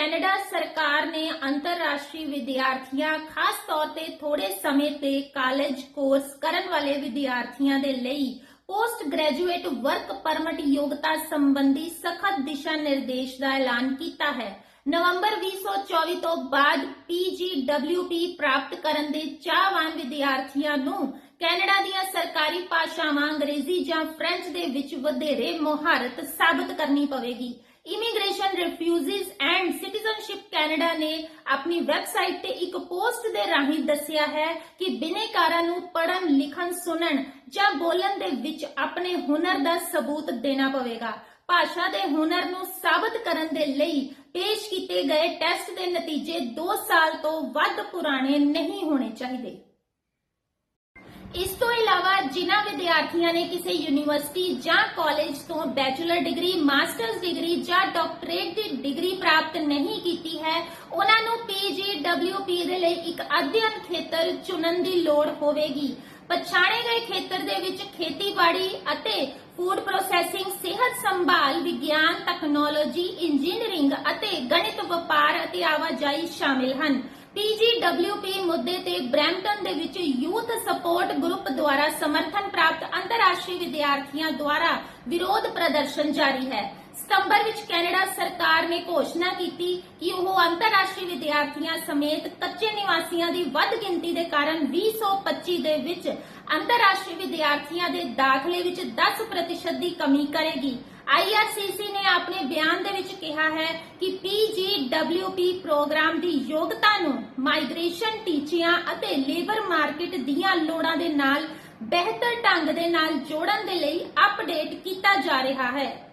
Canada ਸਰਕਾਰ ਨੇ ਅੰਤਰਰਾਸ਼ਟਰੀ ਵਿਦਿਆਰਥੀਆਂ, ਖਾਸ ਤੌਰ ਤੇ ਥੋੜੇ ਸਮੇਂ ਤੇ ਕਾਲਜ ਕੋਰਸ ਕਰਨ ਵਾਲੇ ਵਿਦਿਆਰਥੀਆਂ ਦੇ ਲਈ ਪੋਸਟ ਗ੍ਰੈਜੂਏਟ ਵਰਕ ਪਰਮਿਟ ਯੋਗਤਾ ਸੰਬੰਧੀ ਸਖਤ ਦਿਸ਼ਾ ਨਿਰਦੇਸ਼ ਦਾ ਐਲਾਨ ਕੀਤਾ ਹੈ। ਨਵੰਬਰ 2024 ਤੋਂ ਬਾਅਦ PGWP ਪ੍ਰਾਪਤ ਕਰਨ ਦੇ ਚਾਹਵਾਨ ਵਿਦਿਆਰਥੀਆਂ ਨੂੰ ਕੈਨੇਡਾ ਦੀਆਂ ਸਰਕਾਰੀ ਭਾਸ਼ਾਵਾਂ, ਅੰਗਰੇਜ਼ੀ ਜਾਂ ਫ੍ਰੈਂਚ ਦੇ ਵਿੱਚ ਵਧੇਰੇ ਮੁਹਾਰਤ ਸਾਬਤ ਕਰਨੀ ਪਵੇਗੀ। Immigration refugees and citizenship Canada ਨੇ ਆਪਣੀ ਵੈਬਸਾਈਟ ਤੇ ਇੱਕ ਪੋਸਟ ਦੇ ਰਾਹੀਂ ਦੱਸਿਆ ਹੈ ਕਿ ਬਿਨੇਕਾਰਾਂ ਨੂੰ ਪੜ੍ਹਨ, ਲਿਖਣ, ਸੁਣਨ ਜਾਂ ਬੋਲਣ ਦੇ ਵਿੱਚ ਆਪਣੇ ਹੁਨਰ ਦਾ ਸਬੂਤ ਦੇਣਾ ਪਵੇਗਾ। ਭਾਸ਼ਾ ਦੇ ਹੁਨਰ ਨੂੰ ਸਾਬਤ ਕਰਨ ਦੇ ਲਈ ਪੇਸ਼ ਕੀਤੇ ਗਏ ਟੈਸਟ ਦੇ ਨਤੀਜੇ 2 ਸਾਲ ਤੋਂ ਵੱਧ ਪੁਰਾਣੇ ਨਹੀਂ ਹੋਣੇ ਚਾਹੀਦੇ। ਇਸ ਤੋਂ ਇਲਾਵਾ ਜਿਨ੍ਹਾਂ ਵਿਦਿਆਰਥੀਆਂ ਨੇ ਕਿਸੇ ਯੂਨੀਵਰਸਿਟੀ ਜਾਂ ਕਾਲਜ ਤੋਂ ਬੈਚਲਰ ਡਿਗਰੀ ਮਾਸਟਰਜ਼ ਡਿਗਰੀ ਜਾਂ ਡਾਕਟਰੇਟ ਦੀ ਡਿਗਰੀ ਪ੍ਰਾਪਤ ਨਹੀਂ ਕੀਤੀ ਹੈ, ਉਹਨਾਂ ਨੂੰ PGWP ਦੇ ਲਈ ਇੱਕ ਅਧਿਐਨ ਖੇਤਰ ਚੁਣਨ ਦੀ ਲੋੜ ਹੋਵੇਗੀ। ਪਛਾਣੇ ਗਏ ਖੇਤਰ ਦੇ ਵਿੱਚ ਖੇਤੀਬਾੜੀ ਅਤੇ ਫੂਡ ਪ੍ਰੋਸੈਸਿੰਗ ਸਿਹਤ ਸੰਭਾਲ, ਵਿਗਿਆਨ ਟੈਕਨੋਲੋਜੀ ਇੰਜੀਨੀਅਰਿੰਗ ਅਤੇ ਗਣਿਤ, ਵਪਾਰ ਅਤੇ ਆਵਾਜਾਈ ਸ਼ਾਮਿਲ ਹਨ। PGWP ਮੁੱਦੇ ਤੇ ਬ੍ਰੈਂਪਟਨ ਦੇ ਵਿੱਚ ਯੂਥ ਸਪੋਰਟ ਗਰੁੱਪ ਦੁਆਰਾ ਸਮਰਥਨ ਪ੍ਰਾਪਤ ਅੰਤਰਰਾਸ਼ਟਰੀ ਵਿਦਿਆਰਥੀਆਂ ਦੁਆਰਾ ਵਿਰੋਧ ਪ੍ਰਦਰਸ਼ਨ ਜਾਰੀ ਹੈ। ਸਤੰਬਰ ਵਿੱਚ ਕੈਨੇਡਾ ਸਰਕਾਰ ਨੇ ਘੋਸ਼ਣਾ ਕੀਤੀ ਕਿ ਉਹ ਅੰਤਰਰਾਸ਼ਟਰੀ ਵਿਦਿਆਰਥੀਆਂ ਸਮੇਤ ਕੱਚੇ ਨਿਵਾਸੀਆਂ ਦੀ ਵੱਧ ਗਿਣਤੀ ਦੇ ਕਾਰਨ 2025 ਦੇ ਵਿੱਚ ਅੰਤਰਰਾਸ਼ਟਰੀ ਵਿਦਿਆਰਥੀਆਂ ਦੇ ਦਾਖਲੇ ਵਿੱਚ 10% ਦੀ ਕਮੀ ਕਰੇਗੀ। IRCC ਨੇ ਆਪਣੇ ਬਿਆਨ ਦੇ ਵਿੱਚ ਕਿਹਾ ਹੈ ਕਿ PGWP ਪ੍ਰੋਗਰਾਮ ਦੀ ਯੋਗਤਾ ਨੂੰ ਮਾਈਗ੍ਰੇਸ਼ਨ ਟੀਚਿਆਂ ਅਤੇ ਲੇਬਰ ਮਾਰਕੀਟ ਦੀਆਂ ਲੋੜਾਂ ਦੇ ਨਾਲ ਬਿਹਤਰ ਢੰਗ ਦੇ ਨਾਲ ਜੋੜਨ ਦੇ ਲਈ ਅਪਡੇਟ ਕੀਤਾ ਜਾ ਰਿਹਾ ਹੈ।